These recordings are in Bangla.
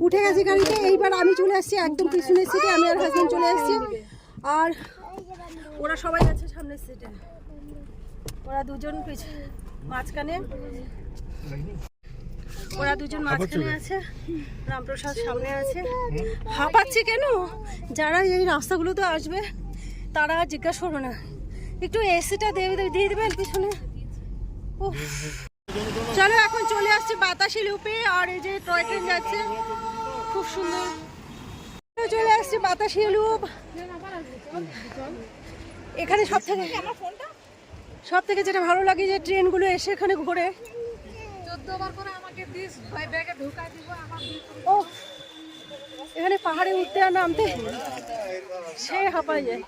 উঠে গেছে গাড়িতে এইবার আমি চলে আসছি একদম পিছনের সিটে আমি আর হাজবেন্ড চলে আসছি। আর ওরা সবাই আছে সামনের সিটে ওরা দুজন পিছ- মাঝখানে। ওরা দুজন মাঝখানে আছে। রামপ্রসাদ সামনে আছে। হাঁপাচ্ছে কেন? যারা এই রাস্তাগুলোতে আসবে তারা জিজ্ঞাসা করবে না। একটু এসিটা দেবে- দিয়ে দেবেন পিছনে। চলো এখন চলে আসছে বাতাসি লুপে আর এই যে টয় ট্রেন যাচ্ছে। খুব সুন্দর। চলে আসছে বাতাসি লুপ এখানে সব থেকে সব থেকে যেটা ভালো লাগে যে ট্রেনগুলো এসে এখানে ঘোরে। ও, এখানে পাহাড়ে উঠতে আর নামতে সে হাঁপায় যায়।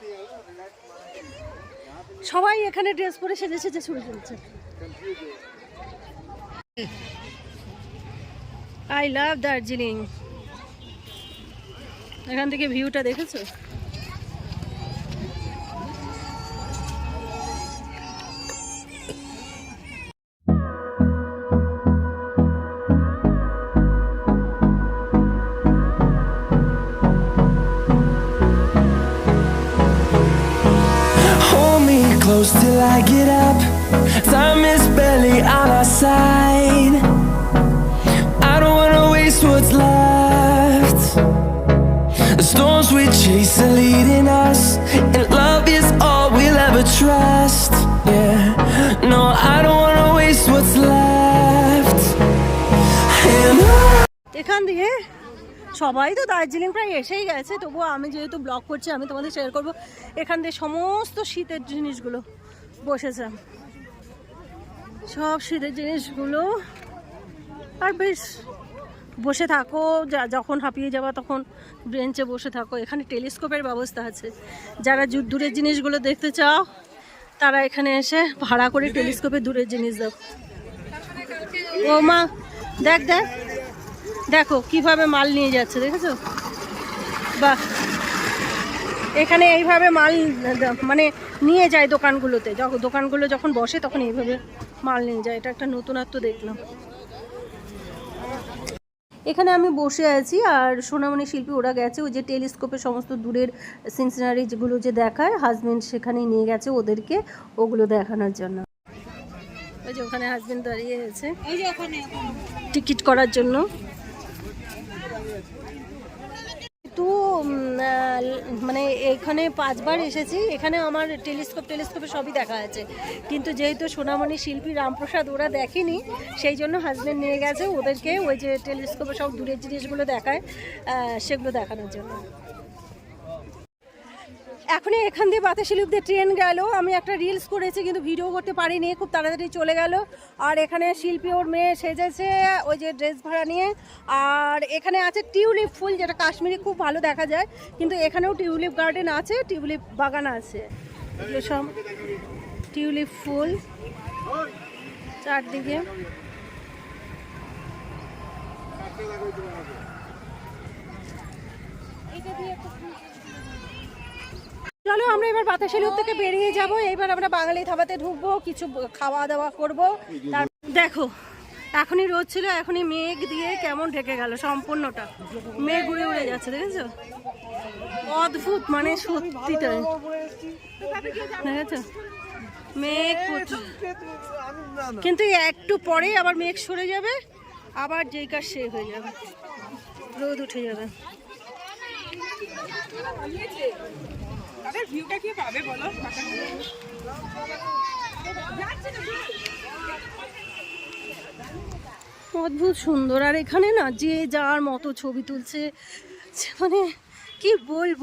সবাই এখানে ড্রেস পরে সেজে সেজে ছুটে চলছে আই লাভ দার্জিলিং এখান থেকে ভিউটা দেখেছ close till I get up. Time is barely on our side. I don't wanna waste what's left. Storms we chase are leading us, and love is all we'll ever trust. Yeah, no, I don't wanna waste what's left. এখান দিয়ে সবাই তো দার্জিলিং প্রায় এসেই গেছে তবুও আমি যেহেতু ব্লগ করছি আমি তোমাদের শেয়ার করব এখান দিয়ে সমস্ত শীতের জিনিসগুলো বসেছে সব শীতের জিনিসগুলো আর বেশ বসে থাকো যখন হাঁপিয়ে যাওয়া তখন বেঞ্চে বসে থাকো। এখানে টেলিস্কোপের ব্যবস্থা আছে। যারা দূরের জিনিসগুলো দেখতে চাও, তারা এখানে এসে ভাড়া করে টেলিস্কোপে দূরের জিনিস দাও। ও মা, দেখ দেখ, দেখো কীভাবে মাল নিয়ে যাচ্ছে, দেখেছ? বাহ! এখানে এইভাবে মাল মানে নিয়ে যায় দোকানগুলোতে। যখন দোকানগুলো যখন বসে তখন এইভাবে মাল নিয়ে যায়। এটা একটা নতুনত্ব দেখলাম। এখানে আমি বসে আছি আর সোনামণি শিল্পী ওরা গেছে ওই যে টেলিস্কোপে সমস্ত দূরের সিনসিনারি যেগুলো যে দেখায় হাজব্যান্ড সেখানে নিয়ে গেছে ওদেরকে ওগুলো দেখানোর জন্য। ওই যে ওখানে হাজবেন্ড দাঁড়িয়ে আছে। টিকিট করার জন্য। তো উম, আহ, মানে এখানে পাঁচবার এসেছি। এখানে আমার টেলিস্কোপ টেলিস্কোপে সবই দেখা আছে। কিন্তু যেহেতু সোনামণি শিল্পী রামপ্রসাদ ওরা দেখেনি সেই জন্য হাজব্যান্ড নিয়ে গেছে। ওদেরকে ওই যে টেলিস্কোপে সব দূরের জিনিসগুলো দেখায় সেগুলো দেখানোর জন্য। এখনই এখান দিয়ে বাতাসি লুপ দিয়ে ট্রেন গেল। আমি একটা রিলস করেছি, কিন্তু ভিডিও করতে পারিনি। খুব তাড়াতাড়ি চলে গেল। আর এখানে শিল্পী ওর মেয়ে সেজেছে, ওই যে ড্রেস ভাড়া নিয়ে। আর এখানে আছে টিউলিপ ফুল, যেটা কাশ্মীরি, খুব ভালো দেখা যায়। কিন্তু এখানেও টিউলিপ গার্ডেন আছে, টিউলিপ বাগান আছে। সব টিউলিপ ফুল। চারদিকে। চলো, আমরা এবার বাতাসি লুপ থেকে বেরিয়ে যাব। এইবার আমরা বাঙালি ধাবাতে ঢুকবো, কিছু খাওয়া দাওয়া করব। দেখো, এখনই রোদ ছিল, এখনই মেঘ দিয়ে কেমন ঢেকে গেল সম্পূর্ণটা। মেঘ উড়ে উড়ে যাচ্ছে, দেখেছ? অদ্ভুত মানে সত্যিটাই দেখেছ? মেঘ কিন্তু একটু পরেই আবার মেঘ সরে যাবে, আবার যেই কাজ সে হয়ে যাবে। রোদ উঠে যাবে। ভিউটা পাবে বলো? অদ্ভুত সুন্দর। আর এখানে না যে যার মতো ছবি তুলছে মানে কি বলব?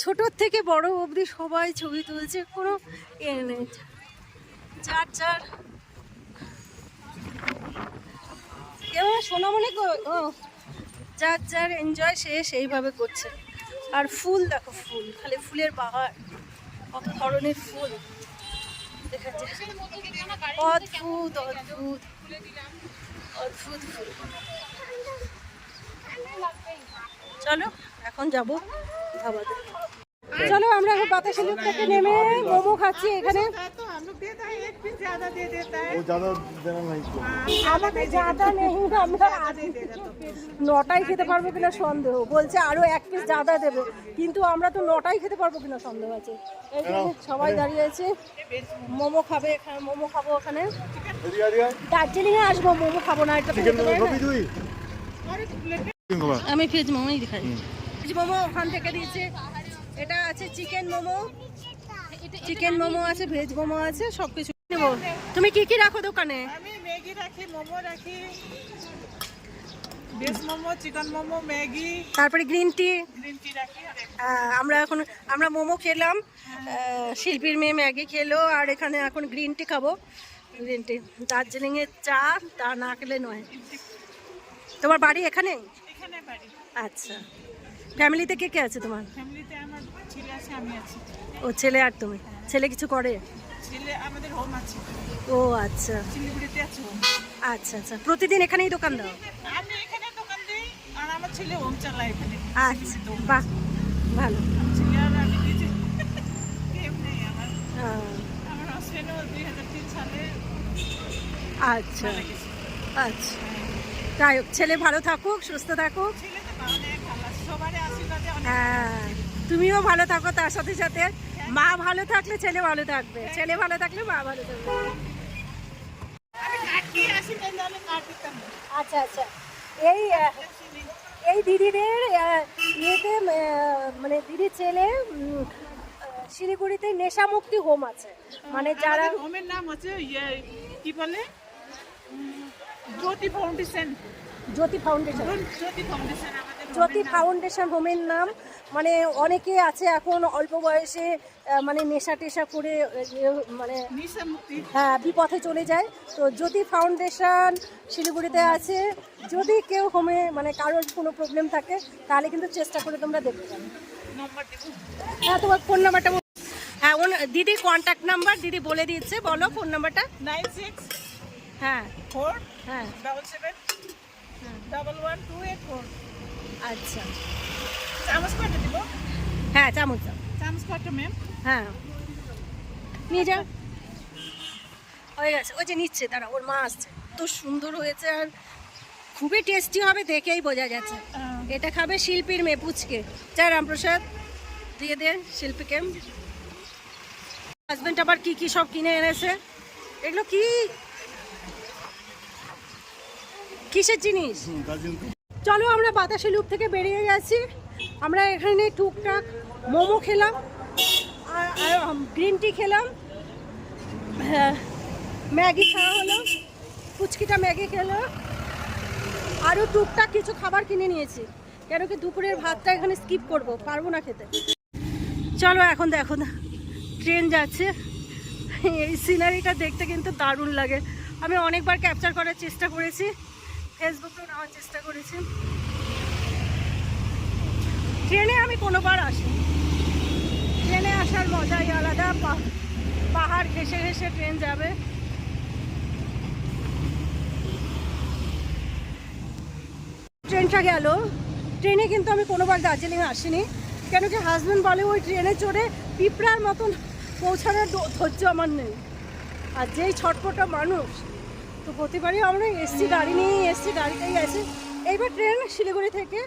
ছোটোর থেকে বড় অবধি সবাই ছবি তুলছে কোনো এ নেই যার যার। এবার সোনামণি যার যার এনজয় সে সেইভাবে করছে। আর ফুল দেখো, ফুল। খালি ফুলের বাহার কত ধরনের ফুল। দেখা অদ্ভুত অদ্ভুত। চলো, এখন যাব চলো, আমরা এখন বাতাসে লুপ থেকে নেমে মোমো খাচ্ছি এখানে। ज्यादा दे देता है वो ज्यादा देना नहीं चाहिए আমাদের জাদা নেই আমরা নটাই খেতে পারবো কিনা সন্দেহ বলছে আরো এক পিস জাদা দেবে কিন্তু আমরা তো নটাই খেতে পারবো কিনা সন্দেহ আছে এই যে সবাই দাঁড়িয়ে আছে মোমো খাবে এখানে মোমো খাবো ওখানে এদিকে এদিকে দার্জিলিং এ আসবো মোমো খাবো না এটা তো চিকেন খেতে পারি না। কপি দুই চিকেন খাবার আমি ভেজ মোমোই দেখাই ভেজ মোমো ওখান থেকে দিয়েছে এটা আছে চিকেন মোমো চিকেন মোমো আছে ভেজ মোমো আছে সব কিছু নেব তুমি কি কি রাখো দোকানে? আমি ম্যাগি রাখি মোমো রাখি veg momo chicken momo Maggi. তারপরে গ্রিন টি? গ্রিন টি রাখি আমরা এখন আমরা মোমো খেলাম। শিল্পীর মেয়ে ম্যাগি খেলো আর এখানে এখন গ্রিন টি খাব। গ্রিন টি দার্জিলিংয়ের চা তা না খেলে নয়। তোমার বাড়ি এখানে? এখানে বাড়ি। আচ্ছা। ফ্যামিলিতে কে কে আছে তোমার? ফ্যামিলিতে আমার ছেলে আছে আমি আছি। ও ছেলে আর তুমি? ছেলে কিছু করে? ছেলে আমাদের হোম আছে। ও আচ্ছা। শিলিগুড়িতে আছে হোম আচ্ছা আচ্ছা। প্রতিদিন এখানেই দোকান দাও? আমি এখানে দোকান দিই আর আমার ছেলে হোম চালায় এখানে। আচ্ছা। বাহ ভালো। ছেলে আর আমি নিজে। আমার। হাজবেন্ডও দুই হাজার তিন সালে আচ্ছা। আচ্ছা। যাই হোক ছেলে ভালো থাকুক সুস্থ থাকুক। হ্যাঁ। তুমিও ভালো থাকো তার সাথে সাথে। মা ভালো থাকলে ছেলে ভালো থাকবে। ছেলে ভালো থাকলে মা ভালো থাকবে। আচ্ছা আচ্ছা। এই এই দিদিদের ইয়েতে মানে দিদির ছেলে শিলিগুড়িতে নেশামুক্তি হোম আছে। মানে যারা হোমের নাম আছে ইয়ে কি বলে? Jyoti Foundation. Jyoti Foundation. Jyoti Foundation আমাদের। জ্যোতি ফাউন্ডেশন হোমের নাম মানে অনেকে আছে এখন অল্প বয়সে মানে নেশা টেশা করে ইয়ে, মানে হ্যাঁ বিপথে চলে যায়। তো জ্যোতি ফাউন্ডেশন শিলিগুড়িতে আছে। যদি কেউ হোমে মানে কারোর কোনো প্রবলেম থাকে তাহলে কিন্তু চেষ্টা করে তোমরা দেখতে পারো হ্যাঁ তোমার ফোন নাম্বারটা হ্যাঁ দিদি কন্ট্যাক্ট নাম্বার দিদি বলে দিচ্ছে বলো ফোন নাম্বারটা নাইন সিক্স হ্যাঁ। ফোর হ্যাঁ। ডাবল সেভেন হ্যাঁ double one two eight four আচ্ছা। চামচ দিব? হ্যাঁ চামচ। চামচ ম্যাম হ্যাঁ। নিয়ে যাও। হয়ে গেছে। ওই যে নিচ্ছে তারা ওর মা আসছে। তো সুন্দর হয়েছে আর খুবই টেস্টি হবে দেখেই বোঝা যাচ্ছে। এটা খাবে শিল্পীর মেয়ে পুচকে। যা রামপ্রসাদ দিয়ে দে শিল্পীকে। হাজবেন্ড আবার কি কি সব কিনে এনেছে? এগুলো কি? কিসের জিনিস? চলো আমরা বাতাসি লুপ থেকে বেরিয়ে গেছি আমরা এখানে টুকটাক মোমো খেলাম আর গ্রিন টি খেলাম। হ্যাঁ, ম্যাগি খাওয়া হলো ফুচকিটা ম্যাগি খেলো। আরও টুকটাক কিছু খাবার কিনে নিয়েছি কেন কি দুপুরের ভাতটা এখানে স্কিপ করব পারব না খেতে। চলো এখন দেখো না ট্রেন যাচ্ছে। এই সিনারিটা দেখতে কিন্তু দারুণ লাগে। আমি অনেকবার ক্যাপচার করার চেষ্টা করেছি। ফেসবুকেও নেওয়ার চেষ্টা করেছি। ট্রেনে আমি কোনোবার আসি ট্রেনে আসার মজাই আলাদা। পাহাড় ঘেসে ঘেসে ট্রেন যাবে। ট্রেনটা গেল। ট্রেনে কিন্তু আমি কোনোবার দার্জিলিং আসিনি। কেন কি হাজব্যান্ড বলে, ওই ট্রেনে চড়ে পিঁপড়ার মতন পৌঁছানোর ধৈর্য আমার নেই। আর যেই ছটপটা মানুষ তো প্রতিবারই আমরা এসছি গাড়ি নিয়ে, এসছি গাড়িতেই আছে। এইবার ট্রেন শিলিগুড়ি থেকে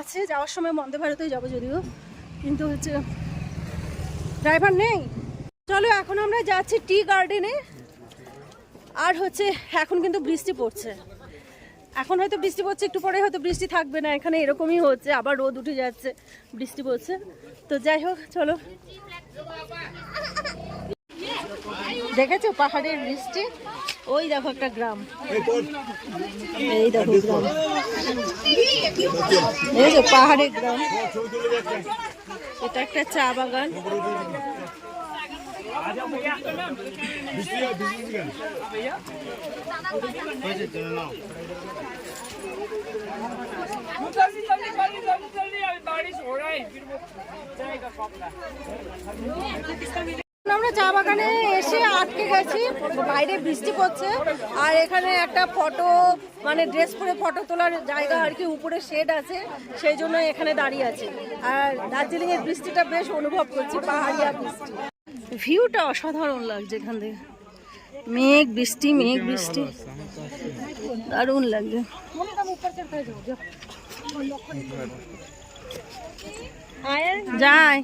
আছে, যাওয়ার সময় বন্দে ভারতেই যাব যদিও। কিন্তু হচ্ছে ড্রাইভার নেই। চলো, এখন আমরা যাচ্ছি টি গার্ডেনে। আর হচ্ছে, এখন কিন্তু বৃষ্টি পড়ছে। এখন হয়তো বৃষ্টি পড়ছে, একটু পরে হয়তো বৃষ্টি থাকবে না। এখানে এরকমই হচ্ছে, আবার রোদ উঠে যাচ্ছে, বৃষ্টি পড়ছে। তো যাই হোক, চলো। দেখেছো পাহাড়ের বৃষ্টি ওই দেখো একটা গ্রাম এই দেখো গ্রাম এই যে পাহাড়ের গ্রাম এটা একটা চা বাগান जल्दी जल्दी जल्दी जल्दी जल्दी अभी बारिश हो रहा है फिर वो जाएगा कपड़ा আমরা চা বাগানে এসে আটকে গেছি। বাইরে বৃষ্টি পড়ছে। আর এখানে একটা ফটো মানে ড্রেস পরে ফটো তোলার জায়গা আর কি, উপরে শেড আছে। সেই জন্য এখানে দাঁড়িয়ে আছে। আর দার্জিলিং এর বৃষ্টিটা বেশ অনুভব করছি পাহাড়িয়া বৃষ্টি। ভিউটা অসাধারণ লাগছে এখান থেকে। মেঘ বৃষ্টি মেঘ বৃষ্টি। দারুণ লাগছে। যাই।